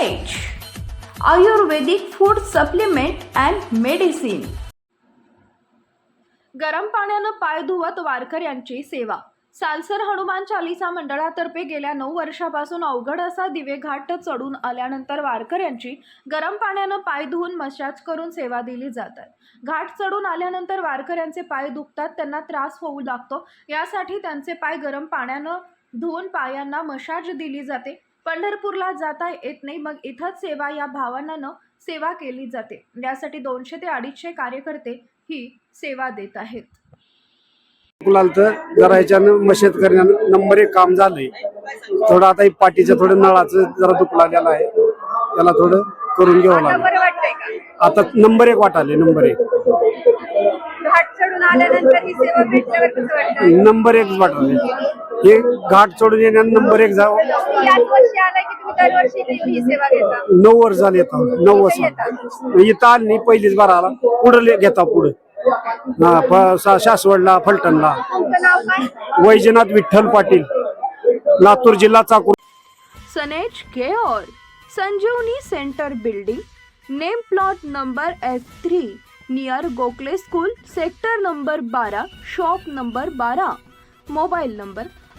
Ayurvedic food supplement and medicine गरम पाण्यानं पाय धुवत वारकर यांची सेवा. सालसर हनुमान चालिसा मंडळातर्फे गेल्या नऊ वर्षापासून अवघड असा दिवे घाट चढून आल्यानंतर वारकर यांची गरम पाण्यानं पाय धुवून मसाज करून सेवा दिली जातात. घाट चढून आल्यानंतर वारकऱ्यांचे पाय दुखतात त्यांना त्रास होऊ लागतो. यासाठी त्यांचे पाय गरम पाण्यानं धुवून पायांना मसाज दिली जाते. पंढरपूरला जाता येत नाही. मग इथंच सेवा या भावनानं सेवा केली जाते. यासाठी दोनशे ते अडीचशे कार्यकर्ते ही सेवा देत आहेत. तर जरा ह्याच्यानं मशेत करण्यानं नंबर एक काम झालंय. थोडं आता हे पाठीच्या थोडं नळाचं जरा दुख लागलेलं आहे. त्याला थोडं करून घ्यावं लागेल. आता नंबर एक वाटाले नंबर एक. नंबर एक वाटाले हे घाट चढून येण्यानं नंबर एक जावं. याच वर्षी आलाय की तुम्ही दरवर्षी इथे ही सेवा घेता? नऊ वर्ष झाले येतात नऊ वर्ष इथं आली नाही पहिलीच बार आला. पुढं ले- घेता पुढं. हा सासवडला फलटणला. नाव काय? वैजनाथ विठ्ठल पाटील. लातूर जिल्हा Chakur. सनेज care Sanjivani centre building name plot number F three near Gokhale school sector number बारा शॉप नंबर बारा मोबाईल नंबर